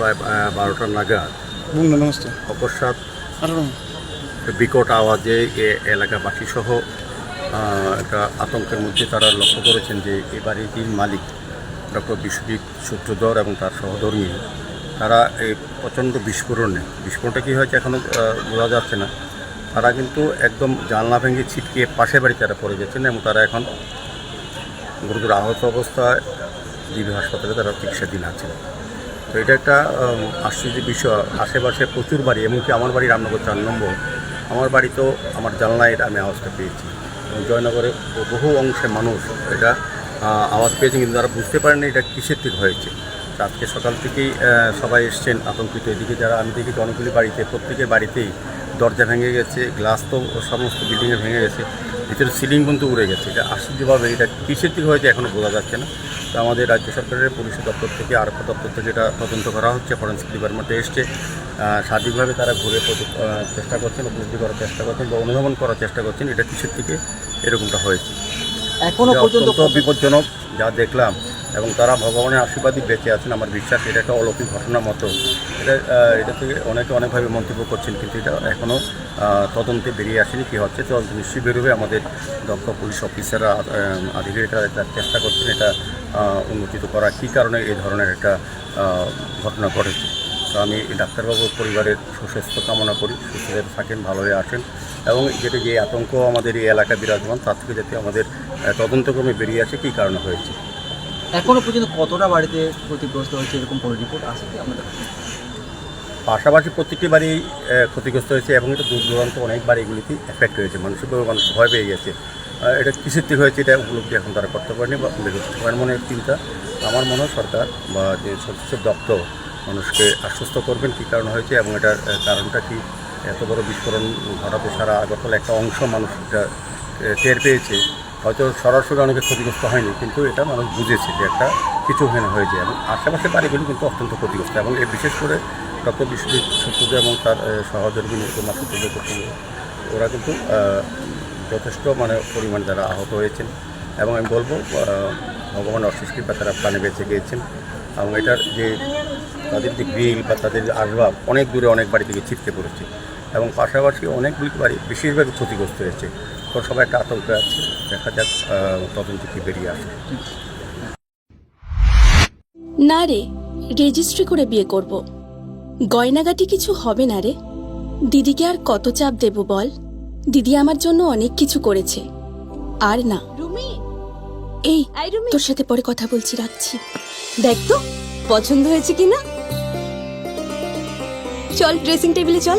প্রায় বারোটা নাগাদ। অকস্মাৎ বিকট আওয়াজে এ এলাকাবাসী সহ একটা আতঙ্কের মধ্যে তারা লক্ষ্য করেছেন যে এই বাড়িটির মালিক ডক্টর বিশ্বজিৎ সূত্রধর এবং তার সহধর্মী তারা এই প্রচণ্ড বিস্ফোরণে বিস্ফোরণটা কী হয়েছে এখনও বোঝা যাচ্ছে না। তারা কিন্তু একদম জানলা ভেঙে ছিটকে পাশের বাড়ি তারা পড়ে গেছেন এবং তারা এখন গুরুতর আহত অবস্থায় জিবি হাসপাতালে তারা চিকিৎসাধীন আছেন। এটা একটা আশ্চর্য বিষয়, আশেপাশে প্রচুর বাড়ি, এমনকি আমার বাড়ি রামনগর চার নম্বর। আমার বাড়ি তো আমার জানলায় আমি আওয়াজটা পেয়েছি। এবং জয়নগরে বহু অংশে মানুষ এটা আওয়াজ পেয়েছে, কিন্তু তারা বুঝতে পারেনি এটা কিসের থেকে হয়েছে। আজকে সকাল থেকেই সবাই এসছেন, আতঙ্কিত। এদিকে যারা, আমি দেখি অনেকগুলি বাড়িতে, প্রত্যেকের বাড়িতেই দরজা ভেঙে গেছে গ্লাস তো সমস্ত বিল্ডিংয়ে ভেঙে গেছে ভিতরে সিলিং পর্যন্ত উড়ে গেছে। এটা আশ্চর্যভাবে এটা কিসের থেকে হয়েছে এখনও বোঝা যাচ্ছে না। তো আমাদের রাজ্য সরকারের পুলিশ দপ্তর থেকে আরক্ষা দপ্তর থেকে এটা তদন্ত করা হচ্ছে ফরেন্সিক ডিপার্টমেন্টে এসছে। সার্বিকভাবে তারা ঘুরে চেষ্টা করছেন উপলব্ধি করার চেষ্টা করছেন বা অনুধাবন করার চেষ্টা করছেন এটা কিসের থেকে এরকমটা হয়েছে। এখনও এটা পর্যন্ত অত্যন্ত বিপজ্জনক যা দেখলাম। এবং তারা ভগবানের আশীর্বাদই বেঁচে আছেন, আমার বিশ্বাস। এটা একটা অলৌকিক ঘটনার মতো। এটা এটা থেকে অনেকে অনেকভাবে মন্তব্য করছেন, কিন্তু এটা এখনও তদন্তে বেরিয়ে আসেনি। কী হচ্ছে? তদন্ত নিশ্চয়ই বেরোবে। আমাদের দক্ষ পুলিশ অফিসাররা আধিকারিকরা চেষ্টা করছেন, এটা উন্মোচিত করা। কী কারণে এই ধরনের একটা ঘটনা ঘটেছে? তো আমি ডাক্তারবাবুর পরিবারের সুস্বাস্থ্য কামনা করি, সুস্থ থাকেন, ভালো হয়ে আসেন। এবং যেটা যে আতঙ্ক আমাদের এই এলাকা বিরাজমান, তার থেকে যাতে আমাদের তদন্তক্রমে বেরিয়ে আসে, কী কারণে হয়েছে? এখনও পর্যন্ত কতটা বাড়িতে ক্ষতিগ্রস্ত হয়েছে এরকম কোনো রিপোর্ট আছে কি আমাদের পাশাপাশি প্রত্যেকটি বাড়ি ক্ষতিগ্রস্ত হয়েছে এবং এটা দূর দূরান্ত অনেক বাড়িগুলিতে এফেক্ট হয়েছে। মানসিকভাবে মানুষ ভয় পেয়ে গেছে। এটা কিসের থেকে হয়েছে এটা উপলব্ধি এখন তারা করতে পারেনি বা সবার মনে চিন্তা আমার মনে হয় সরকার বা যে স্বচ্ছ দপ্তর মানুষকে আশ্বস্ত করবেন কী কারণ হয়েছে এবং এটার কারণটা কি? এত বড় বিস্ফোরণ ঘটাতে সারা আগরতলা একটা অংশ মানুষ টের পেয়েছে। হয়তো সরাসরি অনেকে ক্ষতিগ্রস্ত হয়নি, কিন্তু এটা মানুষ বুঝেছে যে একটা কিছু ওখানে হয়েছে এবং আশেপাশে বাড়িগুলি কিন্তু অত্যন্ত ক্ষতিগ্রস্ত। এবং এর বিশেষ করে ডক্টর বিশ্বজিৎ সূত্রজ এবং তার সহধর্মী কুমার ওরা কিন্তু যথেষ্ট মানে পরিমাণ যারা আহত হয়েছেন। এবং আমি বলব ভগবান অশেষ কৃপা তারা প্রাণে বেঁচে গিয়েছেন। এবং এটার যে তাদের যে গ্রিল বা তাদের যে আসবাব অনেক দূরে অনেক বাড়ি থেকে ছিটকে পড়েছে। এবং পাশাপাশি অনেকগুলি বাড়ি বিশেষভাবে ক্ষতিগ্রস্ত হয়েছে। সবাই একটা আতঙ্কে আছে দেখা যাক তদন্ত কি বেরিয়ে আসে। না রে রেজিস্ট্রি করে বিয়ে করব। গয়নাগাটি কিছু হবে না রে। দিদিকে আর কত চাপ দেব বল? দিদি আমার জন্য অনেক কিছু করেছে। আর না। রুমি! এই আই রুমি! তোর সাথে পরে কথা বলছি রাখছি। দেখ তো পছন্দ হয়েছে কিনা? চল ড্রেসিং টেবিলে চল।